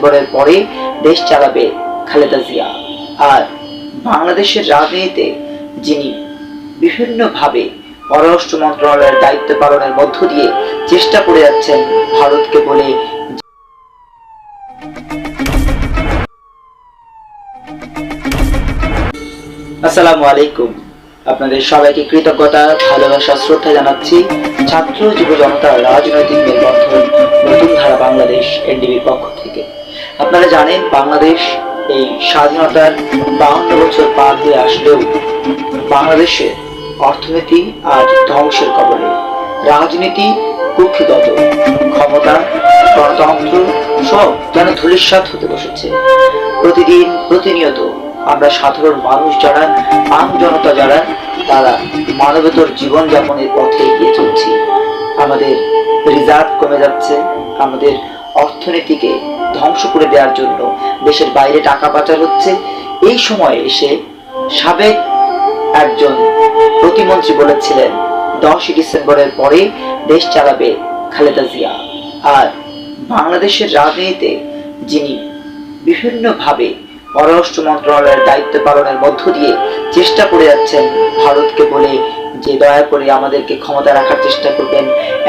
ডিসেম্বরের পরে দেশ চালাবে খালেদা জিয়া। আর বাংলাদেশের রাজনীতিতে যিনি বিভিন্নভাবে পররাষ্ট্র মন্ত্রণালয়ের দায়িত্ব পালনের মধ্য দিয়ে চেষ্টা করে যাচ্ছেন, ভারতকে বলে আসসালামু আলাইকুম। আপনাদের সবাইকে কৃতজ্ঞতা, ভালোবাসা, শ্রদ্ধা জানাচ্ছি। ছাত্র যুব জনতা রাজনৈতিক মেলবন্ধন নতুন ধারা বাংলাদেশ, এনডিবির পক্ষ থেকে। আপনারা জানেন বাংলাদেশ এই স্বাধীনতার বাহান্ন বছর পার হয়ে আসলেও বাংলাদেশের অর্থনীতি আজ ধ্বংসের কবলে রাজনীতি, কুক্ষিগত ক্ষমতা, গণতন্ত্র সব যেন ধূলিসাৎ হতে বসেছে। প্রতিদিন প্রতিনিয়ত আমরা সাধারণ মানুষ যারা, আম জনতা যারা, তারা মানবেতর জীবনযাপনের পথে এগিয়ে চলছি। আমাদের রিজার্ভ কমে যাচ্ছে, আমাদের অর্থনীতিকে ধ্বংস করে দেওয়ার জন্য দেশের বাইরে টাকা পাচার হচ্ছে। এই সময়ে এসে সাবেক একজন প্রতিমন্ত্রী বলেছিলেন দশই ডিসেম্বরের পরে দেশ চালাবে খালেদা জিয়া। আর বাংলাদেশের রাজনীতিতে যিনি বিভিন্নভাবে পররাষ্ট্র মন্ত্রণালয়ের দায়িত্ব পালনের মধ্য দিয়ে চেষ্টা করে যাচ্ছেন, ভারতকে বলে যে দয়া করে আমাদেরকে ক্ষমতা রাখার চেষ্টা করবেন।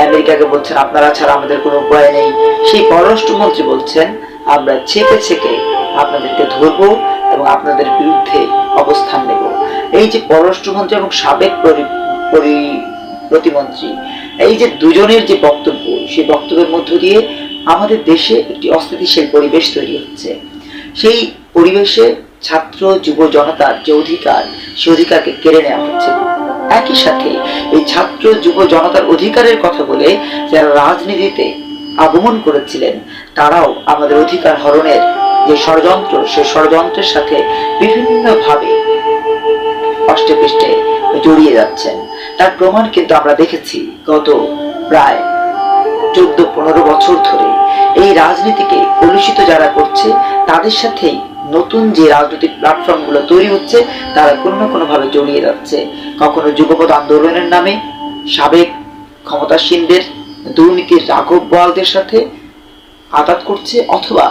আমেরিকাকে বলছেন, আপনারা ছাড়া আমাদের কোনো উপায় নেই। সেই পররাষ্ট্রমন্ত্রী বলছেন, আমরা ছেকে ছেকে আপনাদেরকে ধরবো এবং আপনাদের বিরুদ্ধে অবস্থান নেব। এই যে পররাষ্ট্রমন্ত্রী এবং সাবেক পরি- পরি- প্রতিমন্ত্রী এই যে দুজনের যে বক্তব্য, সেই বক্তব্যের মধ্য দিয়ে আমাদের দেশে একটি অস্থিতিশীল পরিবেশ তৈরি হচ্ছে। সেই পরিবেশে ছাত্র, যুব জনতার যে অধিকার সে অধিকারকে কেড়ে নেওয়া হচ্ছে। একই সাথে এই ছাত্র যুব জনতার অধিকারের কথা বলে যারা রাজনীতিতে আগমন করেছিলেন, তারাও আমাদের অধিকার হরণের যে ষড়যন্ত্র, সে ষড়যন্ত্রের সাথে বিভিন্নভাবে অষ্টে পৃষ্ঠে জড়িয়ে যাচ্ছেন। তার প্রমাণ কিন্তু আমরা দেখেছি গত প্রায় চোদ্দ পনেরো বছর ধরে। এই রাজনীতিকে কলুষিত যারা করছে, তাদের সাথেই নতুন যে রাজনৈতিক প্ল্যাটফর্মগুলো তৈরি হচ্ছে, তারা কোনো না কোনো ভাবে জড়িয়ে যাচ্ছে। কখনো যুগপৎ আন্দোলনের নামে সাবেক ক্ষমতাসীনদের দুর্নীতির রাঘব বোয়ালদের সাথে আঘাত করছে, অথবা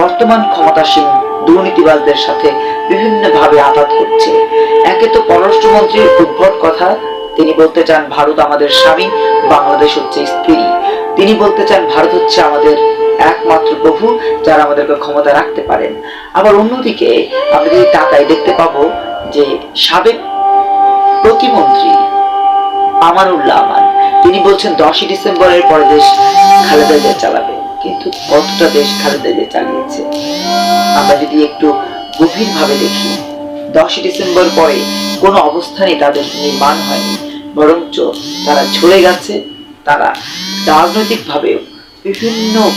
বর্তমান ক্ষমতাসীন দুর্নীতিবাজদের সাথে বিভিন্নভাবে আঘাত করছে। একে তো পররাষ্ট্রমন্ত্রীর উদ্ভট কথা, তিনি বলতে চান, ভারত আমাদের স্বামী, বাংলাদেশ হচ্ছে স্ত্রী। তিনি বলতে চান, ভারত হচ্ছে আমাদের একমাত্র প্রভু যারা আমাদেরকে ক্ষমতা রাখতে পারেন। আবার অন্যদিকে, আমরা যদি তাকাই, দেখতে পাবো যে সাবেক প্রতিমন্ত্রী আমানুল্লাহ আমান, তিনি বলছেন দশই ডিসেম্বরের পরে দেশ খালেদা জিয়া চালাবে। কিন্তু কতটা দেশ খালেদা জিয়া চালিয়েছে? আমরা যদি একটু গভীরভাবে দেখি, দশই ডিসেম্বর পরে কোনো অবস্থানে তাদের নির্মাণ হয়নি, বরঞ্চ তারা ঝরে গেছে, তারা রাজনৈতিকভাবেও বিভিন্ন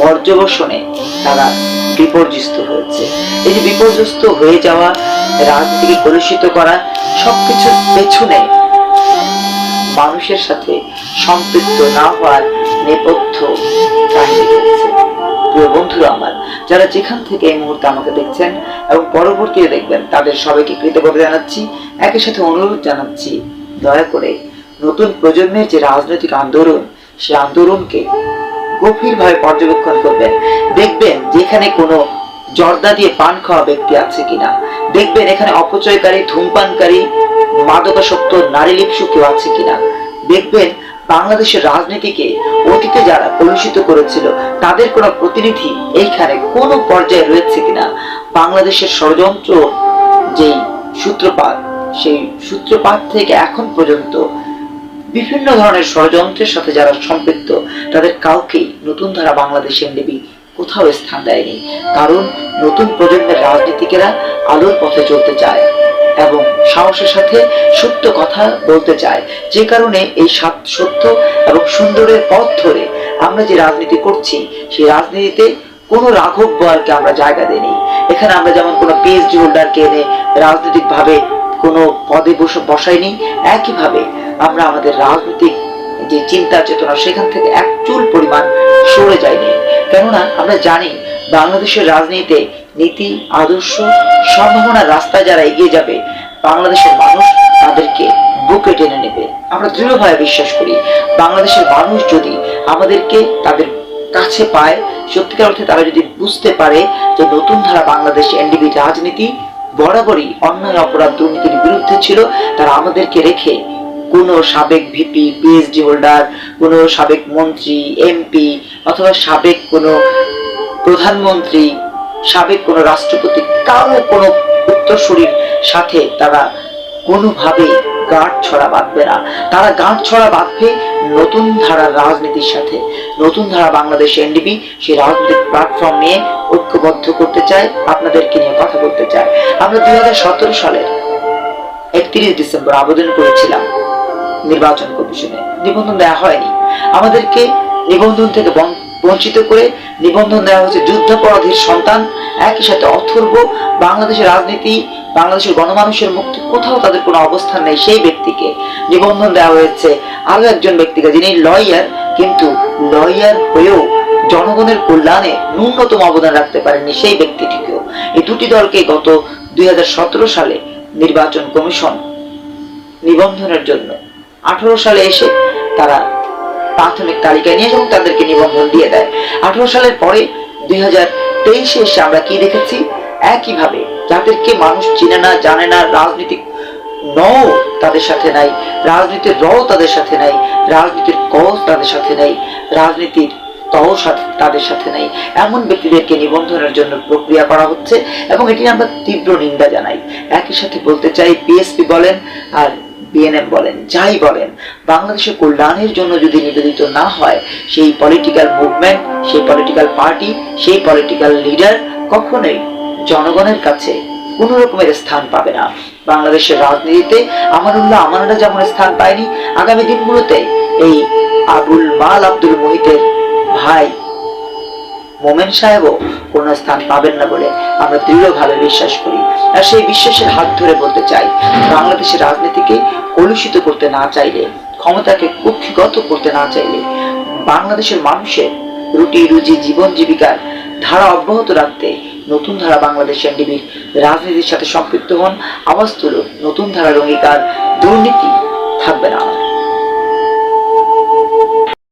পর্যবসনে তারা বিপর্যস্ত হয়েছে। এই যে বিপর্যস্ত হয়ে যাওয়া, রাজনীতিকে কলুষিত করা, সবকিছুর পেছনে মানুষের সাথে সম্পৃক্ত না হওয়ার নেপথ্য প্রিয় বন্ধুরা আমার, যারা যেখান থেকে এই মুহূর্তে আমাকে দেখছেন এবং পরবর্তীতে দেখবেন, তাদের সবাইকে কৃতজ্ঞতা জানাচ্ছি। একই সাথে অনুরোধ জানাচ্ছি, দয়া করে নতুন প্রজন্মের যে রাজনৈতিক আন্দোলন সেই আন্দোলনকে গভীরভাবে পর্যবেক্ষণ করবেন। দেখবেন যেখানে কোনো জর্দা দিয়ে পান খাওয়া ব্যক্তি আছে কিনা। দেখবেন এখানে অপচয়কারী, ধূমপানকারী, মাদকাসক্ত, নারী লিপসু কেউ আছে কিনা। দেখবেন বাংলাদেশের রাজনীতিকে অতীতে যারা কলুষিত করেছিল, তাদের কোনো প্রতিনিধি এইখানে কোনো পর্যায়ে রয়েছে কিনা। বাংলাদেশের ষড়যন্ত্র যেই সূত্রপাত, সেই সূত্রপাত থেকে এখন পর্যন্ত বিভিন্ন ধরনের ষড়যন্ত্রের সাথে যারা সম্পৃক্ত, তাদের কাউকেই নতুন ধারা বাংলাদেশ এনডিবি কোথাও স্থান দেয়নি। কারণ নতুন প্রজন্মের রাজনীতিকেরা আলোর পথে চলতে চায় এবং সাহসের সাথে সত্য কথা বলতে চায়। যে কারণে এই সাত- সত্য এবং সুন্দরের পথ ধরে আমরা যে রাজনীতি করছি, সেই রাজনীতিতে কোনো রাঘব বলকে আমরা জায়গা দেইনি। এখানে আমরা যেমন কোনো পিএইচডি হোল্ডারকে এনে রাজনৈতিকভাবে কোনো পদে বসে বসাইনি, একইভাবে আমরা আমাদের রাজনৈতিক যে চিন্তা চেতনা, সেখান থেকে এক চুল পরিমাণ সরে যায়নি। কেননা আমরা জানি বাংলাদেশের রাজনীতিতে নীতি, আদর্শ সম্ভাবনার রাস্তায় যারা এগিয়ে যাবে, বাংলাদেশের মানুষ তাদেরকে বুকে টেনে নেবে। আমরা দৃঢ়ভাবে বিশ্বাস করি, বাংলাদেশের মানুষ যদি আমাদেরকে তাদের কাছে পায়, সত্যিকার অর্থে তারা যদি বুঝতে পারে যে নতুন ধারা বাংলাদেশ এনডিবি রাজনীতি বরাবরই অন্যায়, অপরাধ, দুর্নীতির বিরুদ্ধে ছিল, তারা আমাদেরকে রেখে কোনো সাবেক ভিপি পিএইচডি হোল্ডার কোনো সাবেক মন্ত্রী এমপি অথবা সাবেক কোনো প্রধানমন্ত্রী, সাবেক কোনো রাষ্ট্রপতি, কারও কোনো উত্তরসূরির সাথে তারা কোনোভাবেই গাঁট ছড়া বাঁধবে না। তারা গাঁট ছড়া বাঁধবে নতুন ধারা রাজনীতির সাথে। নতুন ধারা বাংলাদেশ এনডিপি সেই রাজনৈতিক প্ল্যাটফর্ম নিয়ে ঐক্যবদ্ধ করতে চায়, আপনাদেরকে নিয়ে কথা বলতে চায়। আমরা দুই সালের একত্রিশ ডিসেম্বর আবেদন করেছিলাম। নির্বাচন কমিশনে নিবন্ধন দেওয়া হয়নি। আমাদেরকে নিবন্ধন থেকে বঞ্চিত করে নিবন্ধন দেওয়া হয়েছে যুদ্ধাপরাধীর সন্তান, একই সাথে অথর্ব, বাংলাদেশের রাজনীতি, বাংলাদেশের গণমানুষের মুক্তি, কোথাও তাদের কোনো অবস্থান নেই সেই ব্যক্তিকে নিবন্ধন দেওয়া হয়েছে। আরও একজন ব্যক্তিকে, যিনি লয়ার, কিন্তু লয়ার হয়েও জনগণের কল্যাণে ন্যূনতম অবদান রাখতে পারেনি সেই ব্যক্তিটিকেও। এই দুটি দলকে গত দুই হাজার সতেরো সালে নির্বাচন কমিশন নিবন্ধনের জন্য আঠারো সালে এসে তারা প্রাথমিক তালিকায় নিয়ে এবং তাদেরকে নিবন্ধন দিয়ে দেয়। আঠারো সালের পরে দুই হাজার তেইশে এসে আমরা কি দেখেছি? একইভাবে যাদেরকে মানুষ চিনে না, জানে না, রাজনীতিক ন তাদের সাথে নাই, রাজনীতির র তাদের সাথে নাই, রাজনীতির ক তাদের সাথে নাই, রাজনীতির তও সাথে তাদের সাথে নাই। এমন ব্যক্তিদেরকে নিবন্ধনের জন্য প্রক্রিয়া করা হচ্ছে এবং এটি আমরা তীব্র নিন্দা জানাই। একই সাথে বলতে চাই, বিএসপি বলেন আর বিএনএম বলেন, যাই বলেন, বাংলাদেশের কল্যাণের জন্য যদি নিবেদিত না হয়, সেই পলিটিক্যাল মুভমেন্ট সেই পলিটিক্যাল পার্টি সেই পলিটিক্যাল লিডার কখনোই জনগণের কাছে কোন রকমের স্থান পাবে না। বাংলাদেশের রাজনীতিতে আমানুল্লাহ আমানুল্লাহ যেমন স্থান পায়নি, আগামী দিনগুলোতে এই আবুল মাল আব্দুল মোহিতের ভাই মোমেন সাহেবও কোনো স্থান পাবেন না বলে আমরা দৃঢ়ভাবে বিশ্বাস করি। আর সেই বিশ্বাসের হাত ধরে বলতে চাই, বাংলাদেশের রাজনীতিকে কলুষিত করতে না চাইলে, ক্ষমতাকে কুক্ষিগত করতে না চাইলে, বাংলাদেশের মানুষের রুটি রুজি জীবন জীবিকার ধারা অব্যাহত রাখতে নতুন ধারা বাংলাদেশ এনডিবির রাজনীতির সাথে সম্পৃক্ত হন। তুলুন নতুন ধারার অঙ্গীকার, দুর্নীতি থাকবে না।